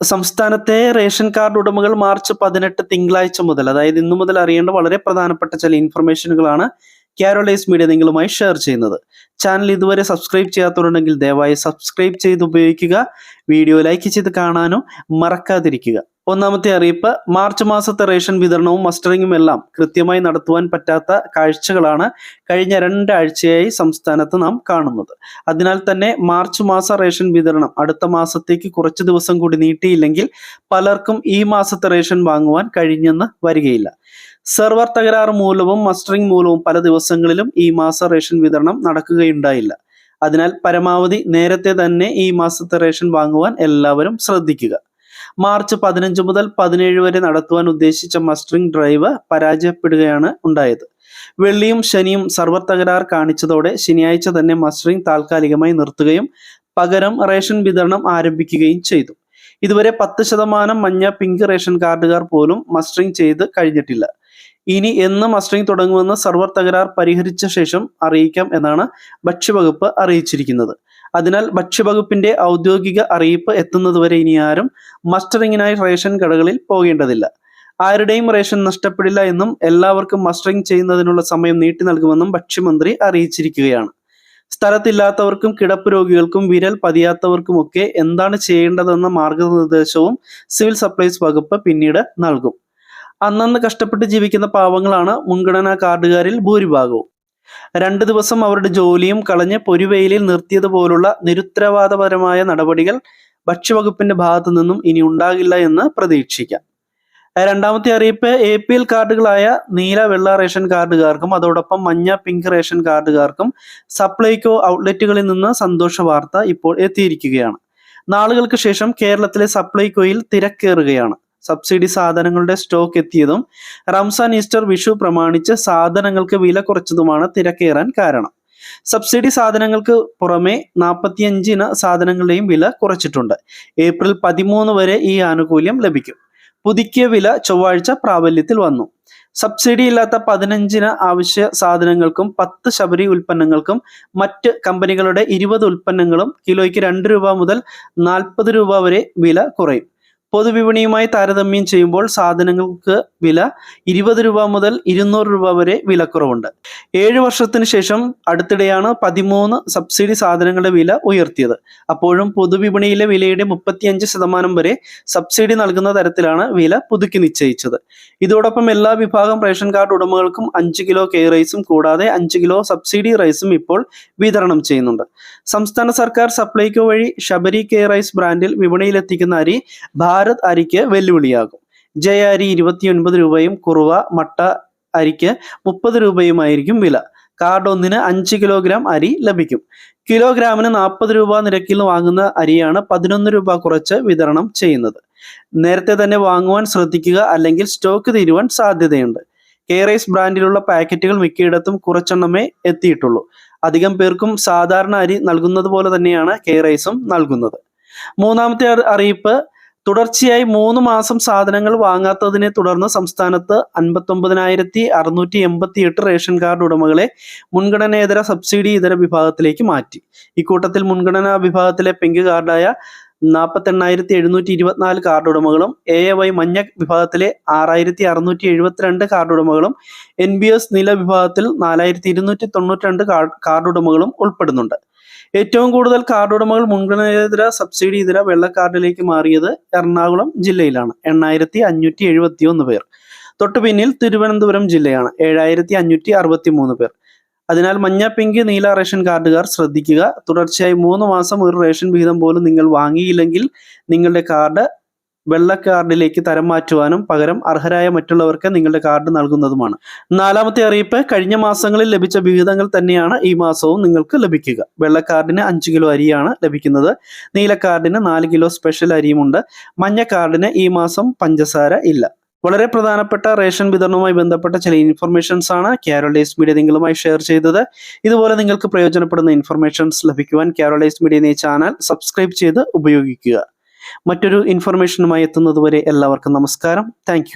സംസ്ഥാനത്തെ ration card ഉടമകൾ March പതിനെട്ട് തിങ്കളാഴ്ച മുതൽ അതായത് ഇന്നു മുതൽ അറിയേണ്ട വളരെ പ്രധാനപ്പെട്ട ചില ഇൻഫർമേഷനുകളാണ് കാരോളൈസ് മീഡിയ നിങ്ങളുമായി ഷെയർ ചെയ്യുന്നത്. ചാനൽ ഇതുവരെ സബ്സ്ക്രൈബ് ചെയ്യാത്തവരുണ്ടെങ്കിൽ ദയവായി സബ്സ്ക്രൈബ് ചെയ്ത് ഉപയോഗിക്കുക. വീഡിയോ ലൈക്ക് ചെയ്ത് കാണാനും മറക്കാതിരിക്കുക. ഒന്നാമത്തെ അറിയിപ്പ് മാർച്ച് മാസത്തെ റേഷൻ വിതരണവും മസ്റ്ററിങ്ങും എല്ലാം കൃത്യമായി നടത്തുവാൻ പറ്റാത്ത കാഴ്ചകളാണ് കഴിഞ്ഞ രണ്ടാഴ്ചയായി സംസ്ഥാനത്ത് നാം കാണുന്നത്. അതിനാൽ തന്നെ മാർച്ച് മാസ റേഷൻ വിതരണം അടുത്ത മാസത്തേക്ക് കുറച്ച് ദിവസം കൂടി നീട്ടിയില്ലെങ്കിൽ പലർക്കും ഈ മാസത്തെ റേഷൻ വാങ്ങുവാൻ കഴിഞ്ഞെന്ന് വരികയില്ല. സെർവർ തകരാറ് മൂലവും മസ്റ്ററിംഗ് മൂലവും പല ദിവസങ്ങളിലും ഈ മാസ റേഷൻ വിതരണം നടക്കുകയുണ്ടായില്ല. അതിനാൽ പരമാവധി നേരത്തെ തന്നെ ഈ മാസത്തെ റേഷൻ വാങ്ങുവാൻ എല്ലാവരും ശ്രദ്ധിക്കുക. മാർച്ച് പതിനഞ്ച് മുതൽ പതിനേഴ് വരെ നടത്തുവാൻ ഉദ്ദേശിച്ച മസ്റ്ററിംഗ് ഡ്രൈവ് പരാജയപ്പെടുകയാണ് ഉണ്ടായത്. വെള്ളിയും ശനിയും സർവർ തകരാർ കാണിച്ചതോടെ ശനിയാഴ്ച തന്നെ മസ്റ്ററിംഗ് താൽക്കാലികമായി നിർത്തുകയും പകരം റേഷൻ വിതരണം ആരംഭിക്കുകയും ചെയ്തു. ഇതുവരെ പത്ത് ശതമാനം മഞ്ഞ പിങ്ക് റേഷൻ കാർഡുകാർ പോലും മസ്റ്ററിംഗ് ചെയ്ത് കഴിഞ്ഞിട്ടില്ല. ഇനി എന്ന് മസ്റ്ററിംഗ് തുടങ്ങുമെന്ന് സർവർ തകരാർ പരിഹരിച്ച ശേഷം അറിയിക്കാം എന്നാണ് ഭക്ഷ്യവകുപ്പ് അറിയിച്ചിരിക്കുന്നത്. അതിനാൽ ഭക്ഷ്യവകുപ്പിന്റെ ഔദ്യോഗിക അറിയിപ്പ് എത്തുന്നതുവരെ ഇനി ആരും മസ്റ്ററിങ്ങിനായി റേഷൻ കടകളിൽ പോകേണ്ടതില്ല. ആരുടെയും റേഷൻ നഷ്ടപ്പെടില്ല എന്നും എല്ലാവർക്കും മസ്റ്ററിംഗ് ചെയ്യുന്നതിനുള്ള സമയം നീട്ടി നൽകുമെന്നും ഭക്ഷ്യമന്ത്രി അറിയിച്ചിരിക്കുകയാണ്. സ്ഥലത്തില്ലാത്തവർക്കും കിടപ്പ് രോഗികൾക്കും വിരൽ പതിയാത്തവർക്കുമൊക്കെ എന്താണ് ചെയ്യേണ്ടതെന്ന മാർഗനിർദ്ദേശവും സിവിൽ സപ്ലൈസ് വകുപ്പ് പിന്നീട് നൽകും. അന്നന്ന് കഷ്ടപ്പെട്ട് ജീവിക്കുന്ന പാവങ്ങളാണ് മുൻഗണനാ കാർഡുകാരിൽ ഭൂരിഭാഗവും. രണ്ടു ദിവസം അവരുടെ ജോലിയും കളഞ്ഞ് പൊരുവെയിലിൽ നിർത്തിയതുപോലുള്ള നിരുത്തരവാദപരമായ നടപടികൾ ഭക്ഷ്യവകുപ്പിന്റെ ഭാഗത്തു നിന്നും ഇനി ഉണ്ടാകില്ല എന്ന് പ്രതീക്ഷിക്കാം. രണ്ടാമത്തെ അറിയിപ്പ് എ പി എൽ കാർഡുകളായ നീല വെള്ള റേഷൻ കാർഡുകാർക്കും അതോടൊപ്പം മഞ്ഞ പിങ്ക് റേഷൻ കാർഡുകാർക്കും സപ്ലൈകോ ഔട്ട്ലെറ്റുകളിൽ നിന്ന് സന്തോഷ വാർത്ത ഇപ്പോൾ എത്തിയിരിക്കുകയാണ്. നാളുകൾക്ക് ശേഷം കേരളത്തിലെ സപ്ലൈകോയിൽ തിരക്കേറുകയാണ്. സബ്സിഡി സാധനങ്ങളുടെ സ്റ്റോക്ക് എത്തിയതും റംസാൻ ഈസ്റ്റർ വിഷു പ്രമാണിച്ച് സാധനങ്ങൾക്ക് വില കുറച്ചതുമാണ് തിരക്കേറാൻ കാരണം. സബ്സിഡി സാധനങ്ങൾക്ക് പുറമെ നാൽപ്പത്തിയഞ്ചിന് സാധനങ്ങളുടെയും വില കുറച്ചിട്ടുണ്ട്. ഏപ്രിൽ പതിമൂന്ന് വരെ ഈ ആനുകൂല്യം ലഭിക്കും. പുതുക്കിയ വില ചൊവ്വാഴ്ച പ്രാബല്യത്തിൽ വന്നു. സബ്സിഡി ഇല്ലാത്ത പതിനഞ്ചിന് ആവശ്യ സാധനങ്ങൾക്കും പത്ത് ശബരി ഉൽപ്പന്നങ്ങൾക്കും മറ്റ് കമ്പനികളുടെ ഇരുപത് ഉൽപ്പന്നങ്ങളും കിലോയ്ക്ക് രണ്ട് രൂപ മുതൽ നാൽപ്പത് രൂപ വരെ വില കുറയും. പൊതുവിപണിയുമായി താരതമ്യം ചെയ്യുമ്പോൾ സാധനങ്ങൾക്ക് വില ഇരുപത് രൂപ മുതൽ ഇരുന്നൂറ് രൂപ വരെ വിലക്കുറവുണ്ട്. ഏഴ് വർഷത്തിന് ശേഷം അടുത്തിടെയാണ് പതിമൂന്ന് സബ്സിഡി സാധനങ്ങളുടെ വില ഉയർത്തിയത്. അപ്പോഴും പൊതുവിപണിയിലെ വിലയുടെ മുപ്പത്തിയഞ്ച് ശതമാനം വരെ സബ്സിഡി നൽകുന്ന തരത്തിലാണ് വില പുതുക്കി നിശ്ചയിച്ചത്. ഇതോടൊപ്പം എല്ലാ വിഭാഗം റേഷൻ കാർഡ് ഉടമകൾക്കും അഞ്ച് കിലോ കെ റൈസും കൂടാതെ അഞ്ച് കിലോ സബ്സിഡി റൈസും ഇപ്പോൾ വിതരണം ചെയ്യുന്നുണ്ട്. സംസ്ഥാന സർക്കാർ സപ്ലൈകോ വഴി ശബരി കെ റൈസ് ബ്രാൻഡിൽ വിപണിയിലെത്തിക്കുന്ന അരി അരിക്ക് വെല്ലുവിളിയാകും. ജയ അരി ഇരുപത്തിയൊൻപത് രൂപയും കുറുവ മട്ട അരിക്ക് മുപ്പത് രൂപയുമായിരിക്കും വില. കാർഡ് ഒന്നിന് അഞ്ച് കിലോഗ്രാം അരി ലഭിക്കും. കിലോഗ്രാമിന് നാൽപ്പത് രൂപ നിരക്കിൽ വാങ്ങുന്ന അരിയാണ് പതിനൊന്ന് രൂപ കുറച്ച് വിതരണം ചെയ്യുന്നത്. നേരത്തെ തന്നെ വാങ്ങുവാൻ ശ്രദ്ധിക്കുക അല്ലെങ്കിൽ സ്റ്റോക്ക് തീരുവാൻ സാധ്യതയുണ്ട്. കെ റൈസ് ബ്രാൻഡിലുള്ള പാക്കറ്റുകൾ മിക്കയിടത്തും കുറച്ചെണ്ണമേ എത്തിയിട്ടുള്ളൂ. അധികം പേർക്കും സാധാരണ അരി നൽകുന്നത് പോലെ തന്നെയാണ് കെ റൈസും നൽകുന്നത്. മൂന്നാമത്തെ അറി- അറിയിപ്പ് തുടർച്ചയായി മൂന്ന് മാസം സാധനങ്ങൾ വാങ്ങാത്തതിനെ തുടർന്ന് സംസ്ഥാനത്ത് അൻപത്തൊമ്പതിനായിരത്തി അറുന്നൂറ്റി എൺപത്തി എട്ട് റേഷൻ കാർഡ് ഉടമകളെ മുൻഗണനേതര സബ്സിഡി ഇതര വിഭാഗത്തിലേക്ക് മാറ്റി. ഇക്കൂട്ടത്തിൽ മുൻഗണനാ വിഭാഗത്തിലെ പിങ്ക് കാർഡായ നാൽപ്പത്തെണ്ണായിരത്തി എഴുന്നൂറ്റി ഇരുപത്തിനാല് കാർഡ് ഉടമകളും എ എ വൈ മഞ്ഞ വിഭാഗത്തിലെ ആറായിരത്തി അറുന്നൂറ്റി എഴുപത്തിരണ്ട് കാർഡ് ഉടമകളും എൻ ബി എസ് നില വിഭാഗത്തിൽ നാലായിരത്തി ഇരുന്നൂറ്റി തൊണ്ണൂറ്റി രണ്ട് കാർഡ് ഉടമകളും ഉൾപ്പെടുന്നുണ്ട്. ഏറ്റവും കൂടുതൽ കാർഡ് ഉടമകൾ മുൻഗണനേതര സബ്സിഡി ഇതര വെള്ള കാർഡിലേക്ക് മാറിയത് എറണാകുളം ജില്ലയിലാണ്. എണ്ണായിരത്തി അഞ്ഞൂറ്റി എഴുപത്തി ഒന്ന് പേർ. തൊട്ടു പിന്നിൽ തിരുവനന്തപുരം ജില്ലയാണ്. ഏഴായിരത്തി അഞ്ഞൂറ്റി അറുപത്തി മൂന്ന് പേർ. അതിനാൽ മഞ്ഞ പിങ്ക് നീല റേഷൻ കാർഡുകാർ ശ്രദ്ധിക്കുക. തുടർച്ചയായി മൂന്ന് മാസം ഒരു റേഷൻ വിഹിതം പോലും നിങ്ങൾ വാങ്ങിയില്ലെങ്കിൽ നിങ്ങളുടെ കാർഡ് വെള്ള കാർഡിലേക്ക് തരം മാറ്റുവാനും പകരം അർഹരായ മറ്റുള്ളവർക്ക് നിങ്ങളുടെ കാർഡ് നൽകുന്നതുമാണ്. നാലാമത്തെ അറിയിപ്പ് കഴിഞ്ഞ മാസങ്ങളിൽ ലഭിച്ച വിഹിതങ്ങൾ തന്നെയാണ് ഈ മാസവും നിങ്ങൾക്ക് ലഭിക്കുക. വെള്ള കാർഡിന് അഞ്ച് കിലോ അരിയാണ് ലഭിക്കുന്നത്. നീല കാർഡിന് നാല് കിലോ സ്പെഷ്യൽ അരിയുമുണ്ട്. മഞ്ഞ കാർഡിന് ഈ മാസം പഞ്ചസാര ഇല്ല. വളരെ പ്രധാനപ്പെട്ട റേഷൻ വിതരണവുമായി ബന്ധപ്പെട്ട ചില ഇൻഫർമേഷൻസ് ആണ് കാരോളൈസ് മീഡിയ നിങ്ങളുമായി ഷെയർ ചെയ്തത്. ഇതുപോലെ നിങ്ങൾക്ക് പ്രയോജനപ്പെടുന്ന ഇൻഫർമേഷൻസ് ലഭിക്കുവാൻ കാരോളൈസ് മീഡിയ എന്ന ചാനൽ സബ്സ്ക്രൈബ് ചെയ്ത് ഉപയോഗിക്കുക. മറ്റൊരു ഇൻഫർമേഷനുമായി എത്തുന്നതുവരെ എല്ലാവർക്കും നമസ്കാരം. താങ്ക്